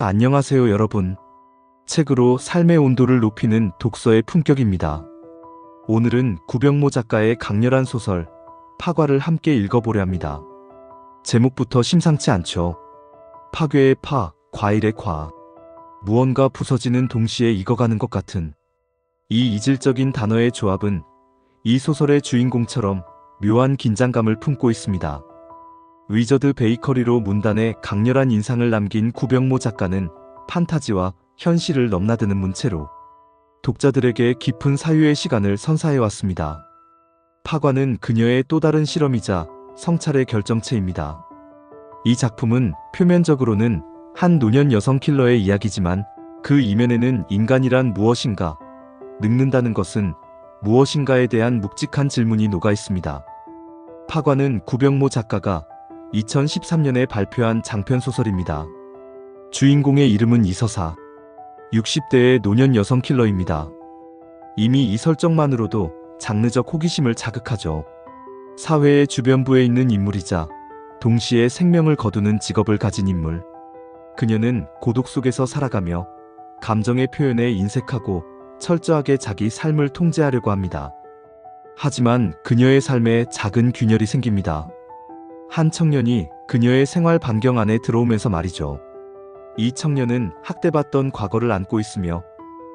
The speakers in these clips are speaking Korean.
안녕하세요, 여러분. 책으로 삶의 온도를 높이는 독서의 품격입니다. 오늘은 구병모 작가의 강렬한 소설 파과를 함께 읽어보려 합니다. 제목부터 심상치 않죠. 파괴의 파, 과일의 과. 무언가 부서지는 동시에 익어가는 것 같은 이 이질적인 단어의 조합은 이 소설의 주인공처럼 묘한 긴장감을 품고 있습니다. 위저드 베이커리로 문단에 강렬한 인상을 남긴 구병모 작가는 판타지와 현실을 넘나드는 문체로 독자들에게 깊은 사유의 시간을 선사해 왔습니다. 파과는 그녀의 또 다른 실험이자 성찰의 결정체입니다. 이 작품은 표면적으로는 한 노년 여성 킬러의 이야기지만 그 이면에는 인간이란 무엇인가, 늙는다는 것은 무엇인가에 대한 묵직한 질문이 녹아 있습니다. 파과는 구병모 작가가 2013년에 발표한 장편 소설입니다. 주인공의 이름은 이서사. 60대의 노년 여성 킬러입니다. 이미 이 설정만으로도 장르적 호기심을 자극하죠. 사회의 주변부에 있는 인물이자 동시에 생명을 거두는 직업을 가진 인물. 그녀는 고독 속에서 살아가며 감정의 표현에 인색하고 철저하게 자기 삶을 통제하려고 합니다. 하지만 그녀의 삶에 작은 균열이 생깁니다. 한 청년이 그녀의 생활 반경 안에 들어오면서 말이죠. 이 청년은 학대받던 과거를 안고 있으며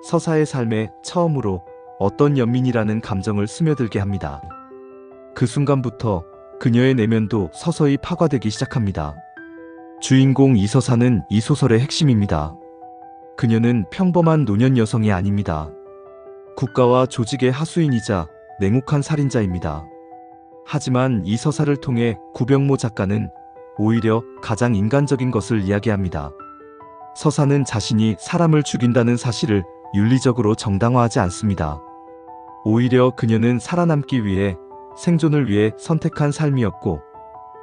서사의 삶에 처음으로 어떤 연민이라는 감정을 스며들게 합니다. 그 순간부터 그녀의 내면도 서서히 파과되기 시작합니다. 주인공 이서사는 이 소설의 핵심입니다. 그녀는 평범한 노년 여성이 아닙니다. 국가와 조직의 하수인이자 냉혹한 살인자입니다. 하지만 이 서사를 통해 구병모 작가는 오히려 가장 인간적인 것을 이야기합니다. 서사는 자신이 사람을 죽인다는 사실을 윤리적으로 정당화하지 않습니다. 오히려 그녀는 살아남기 위해 생존을 위해 선택한 삶이었고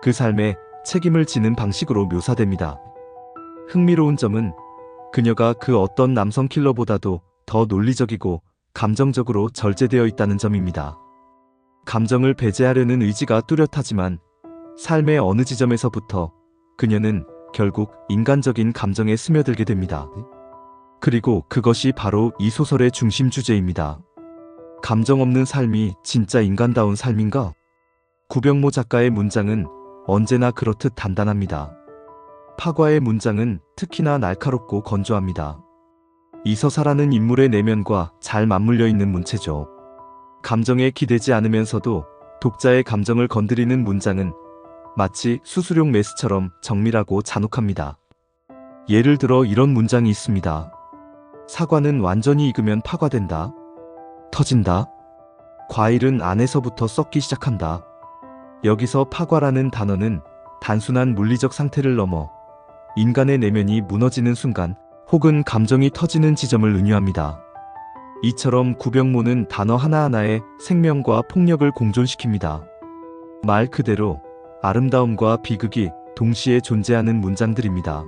그 삶에 책임을 지는 방식으로 묘사됩니다. 흥미로운 점은 그녀가 그 어떤 남성 킬러보다도 더 논리적이고 감정적으로 절제되어 있다는 점입니다. 감정을 배제하려는 의지가 뚜렷하지만 삶의 어느 지점에서부터 그녀는 결국 인간적인 감정에 스며들게 됩니다. 그리고 그것이 바로 이 소설의 중심 주제입니다. 감정 없는 삶이 진짜 인간다운 삶인가? 구병모 작가의 문장은 언제나 그렇듯 단단합니다. 파과의 문장은 특히나 날카롭고 건조합니다. 이서사라는 인물의 내면과 잘 맞물려 있는 문체죠. 감정에 기대지 않으면서도 독자의 감정을 건드리는 문장은 마치 수수용 메스처럼 정밀하고 잔혹합니다. 예를 들어 이런 문장이 있습니다. 사과는 완전히 익으면 파과된다. 터진다. 과일은 안에서부터 썩기 시작한다. 여기서 파과라는 단어는 단순한 물리적 상태를 넘어 인간의 내면이 무너지는 순간 혹은 감정이 터지는 지점을 의미합니다. 이처럼 구병모는 단어 하나하나에 생명과 폭력을 공존시킵니다. 말 그대로 아름다움과 비극이 동시에 존재하는 문장들입니다.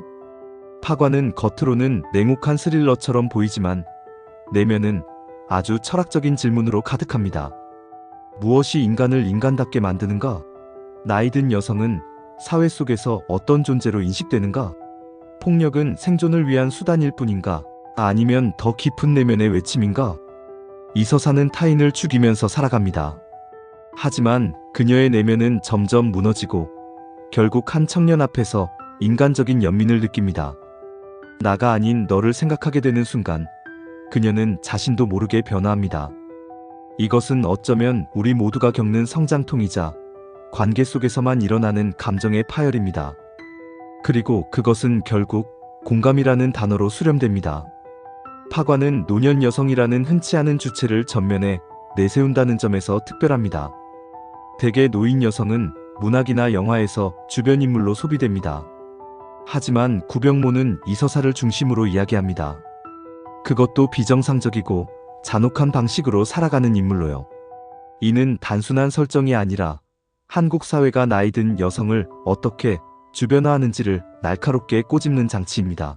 파과는 겉으로는 냉혹한 스릴러처럼 보이지만 내면은 아주 철학적인 질문으로 가득합니다. 무엇이 인간을 인간답게 만드는가? 나이 든 여성은 사회 속에서 어떤 존재로 인식되는가? 폭력은 생존을 위한 수단일 뿐인가? 아니면 더 깊은 내면의 외침인가? 이서사는 타인을 죽이면서 살아갑니다. 하지만 그녀의 내면은 점점 무너지고 결국 한 청년 앞에서 인간적인 연민을 느낍니다. 나가 아닌 너를 생각하게 되는 순간 그녀는 자신도 모르게 변화합니다. 이것은 어쩌면 우리 모두가 겪는 성장통이자 관계 속에서만 일어나는 감정의 파열입니다. 그리고 그것은 결국 공감이라는 단어로 수렴됩니다. 파과는 노년 여성이라는 흔치 않은 주체를 전면에 내세운다는 점에서 특별합니다. 대개 노인 여성은 문학이나 영화에서 주변 인물로 소비됩니다. 하지만 구병모는 이 서사를 중심으로 이야기합니다. 그것도 비정상적이고 잔혹한 방식으로 살아가는 인물로요. 이는 단순한 설정이 아니라 한국 사회가 나이 든 여성을 어떻게 주변화하는지를 날카롭게 꼬집는 장치입니다.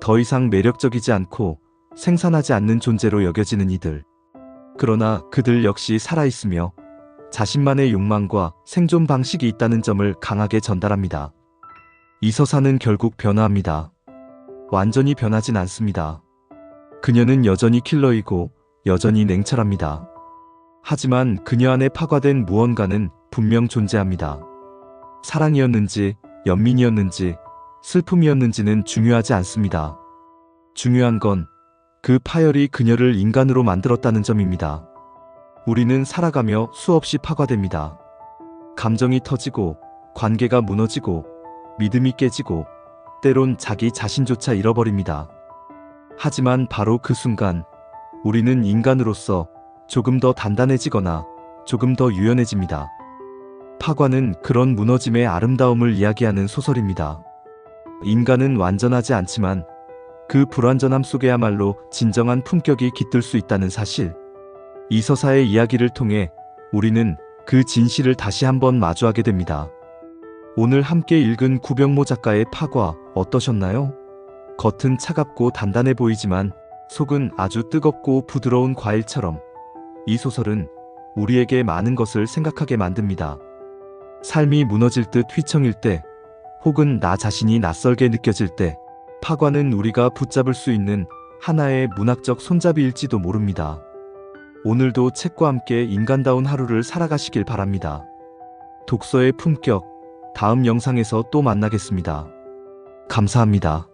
더 이상 매력적이지 않고 생산하지 않는 존재로 여겨지는 이들. 그러나 그들 역시 살아있으며 자신만의 욕망과 생존 방식이 있다는 점을 강하게 전달합니다. 이 서사는 결국 변화합니다. 완전히 변하진 않습니다. 그녀는 여전히 킬러이고 여전히 냉철합니다. 하지만 그녀 안에 파과된 무언가는 분명 존재합니다. 사랑이었는지, 연민이었는지, 슬픔이었는지는 중요하지 않습니다. 중요한 건 그 파열이 그녀를 인간으로 만들었다는 점입니다. 우리는 살아가며 수없이 파과됩니다. 감정이 터지고, 관계가 무너지고, 믿음이 깨지고, 때론 자기 자신조차 잃어버립니다. 하지만 바로 그 순간, 우리는 인간으로서 조금 더 단단해지거나 조금 더 유연해집니다. 파과는 그런 무너짐의 아름다움을 이야기하는 소설입니다. 인간은 완전하지 않지만 그 불완전함 속에야말로 진정한 품격이 깃들 수 있다는 사실. 이 서사의 이야기를 통해 우리는 그 진실을 다시 한번 마주하게 됩니다. 오늘 함께 읽은 구병모 작가의 파과 어떠셨나요? 겉은 차갑고 단단해 보이지만 속은 아주 뜨겁고 부드러운 과일처럼 이 소설은 우리에게 많은 것을 생각하게 만듭니다. 삶이 무너질 듯 휘청일 때, 혹은 나 자신이 낯설게 느껴질 때, 파과는 우리가 붙잡을 수 있는 하나의 문학적 손잡이일지도 모릅니다. 오늘도 책과 함께 인간다운 하루를 살아가시길 바랍니다. 독서의 품격, 다음 영상에서 또 만나겠습니다. 감사합니다.